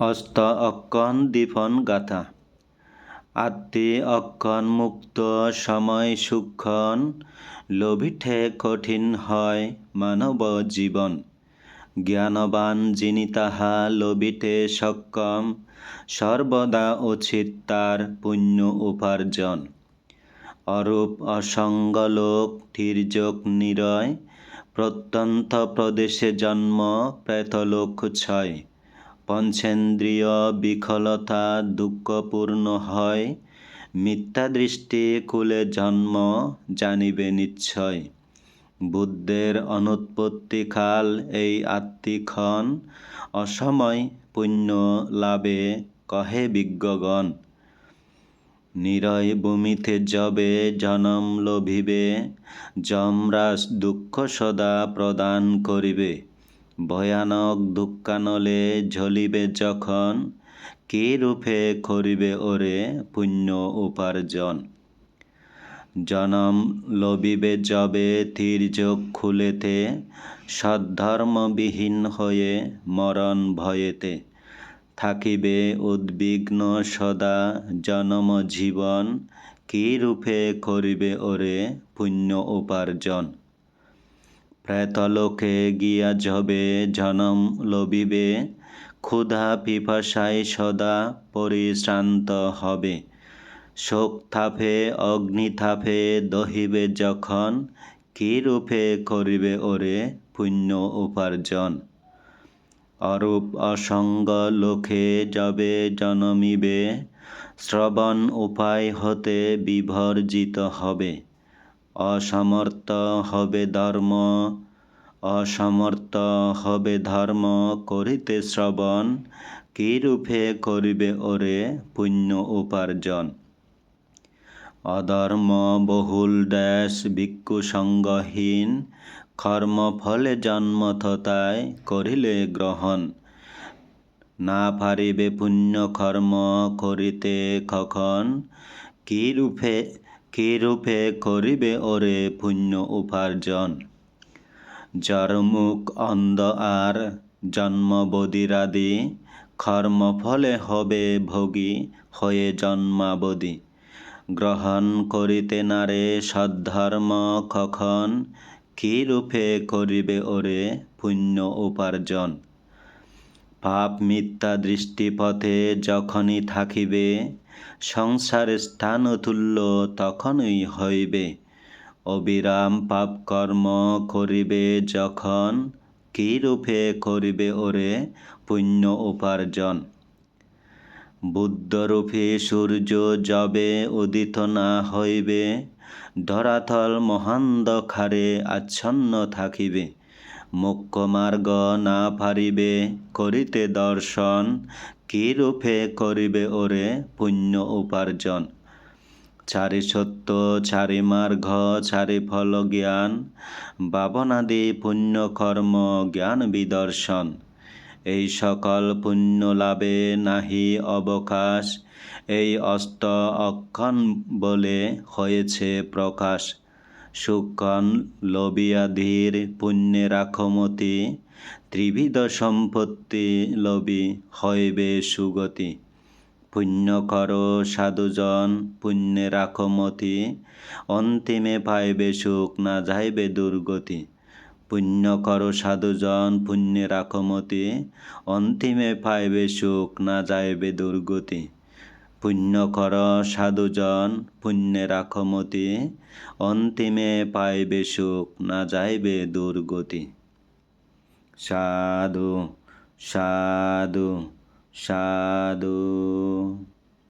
অস্ত অক্ষণ দীপন গাথা। আত্মে অক্ষণ মুক্ত সময় সুক্ষণ, লোভিঠে কঠিন হয় মানব জীবন। জ্ঞানবান যিনি তাহা লোভিতে সক্ষম, সর্বদা উচিত তার পুণ্য উপার্জন। অরূপ অসঙ্গলোক ধীর্যোগ নিরয়, প্রত্যন্ত প্রদেশে জন্ম, প্রেতলোক ছয়। পঞ্চেন্দ্রিয় বিখলতা দুঃখপূর্ণ হয় মিথ্যা দৃষ্টি কুলে জন্ম জানিবে নিশ্চয়। বুদ্ধের অনুৎপত্তিকাল এই আত্মিক্ষণ অসময় পুণ্য লাভে কহে বিজ্ঞগণ। নিরয় ভূমিতে যবে জনম লভিবে, যমরাজ দুঃখ সদা প্রদান করিবে। ভয়ানক দুঃখানলে ঝলিবে যখন, কি রূপে করিবে ওরে পুণ্য উপার্জন? জনম লবিবে যবে তীর্যক খুলেতে সদ্ধর্মবিহীন হয়ে মরণ ভয়েতে। থাকিবে উদ্বিগ্ন সদা জনম জীবন, কি রূপে করিবে ওরে পুণ্য উপার্জন? প্রেতলোকে গিয়া যবে জনম লবিবে, ক্ষুধা পিপাসায় সদা পরিশ্রান্ত হবে। শোক থাপে অগ্নিথাপে দহিবে যখন, কি রূপে করিবে ওরে পুণ্য উপার্জন? অরূপ অসঙ্গ লোকে যবে জনমিবে, শ্রবণ উপায় হতে বিভর্জিত হবে। অসমর্থ হবে ধর্ম, অসমর্থ হবে ধর্ম করিতে শ্রবণ কি রূপে করিবে ওরে পুণ্য উপার্জন? অধর্ম বহুল দেশ ভিক্ষু সঙ্গহীন, কর্ম ফলে জন্ম থতায় করিলে গ্রহণ। না পারিবে পুণ্য কর্ম করিতে কখন কি রূপে কি রূপে করিবে ওরে পুণ্য উপার্জন? জরমুখ অন্ধ আর জন্মবদিরাদি কর্ম ফলে হবে ভোগী হয়ে জন্মাবধি গ্রহণ করিতে নারে সদ্ধর্ম কখন? কি রূপে করিবে ওরে পুণ্য উপার্জন? পাপ মিথ্যা দৃষ্টিপথে যখনই থাকিবে সংসার স্থান তুল্য তখনই হইবে। অবিরাম পাপ কর্ম করিবে যখন কি রূপে করিবে ওরে পুণ্য উপার্জন? বুদ্ধরূপে সূর্য যবে উদিত না হইবে, ধরাতল মহান্ধকারে আচ্ছন্ন থাকিবে। মুখ্য মার্গ না ফারিবে করিতে দর্শন, কি রূপে করিবে ওরে পুণ্য উপার্জন? চারি সত্য, চারি মার্গ, চারি ফল জ্ঞান বাবনাদি পুণ্য কর্ম, জ্ঞান বিদর্শন। এই সকল পুণ্য লাভে নাহি অবকাশ, এই অস্ত অক্ষণ বলে হয়েছে প্রকাশ। সুক্ষণ লবিয়াধীর পুণ্যে রাখমতি ত্রিবিধ সম্পত্তি লবি হইবে সুগতি। পুণ্য কর সাধুজন পুণ্যে রাখমতি, অন্তিমে পাইবে সুখ, না যাইবে দুর্গতি। পুণ্য কর সাধুজন পুণ্যে রাখমতি, অন্তিমে পাইবে সুখ, না যাইবে দুর্গতি। পুণ্য কর সাধুজন পুণ্যে রাখমতি অন্তিমে পাইবে সুখ না যাইবে দুর্গতি। সাধু সাধু সাধু।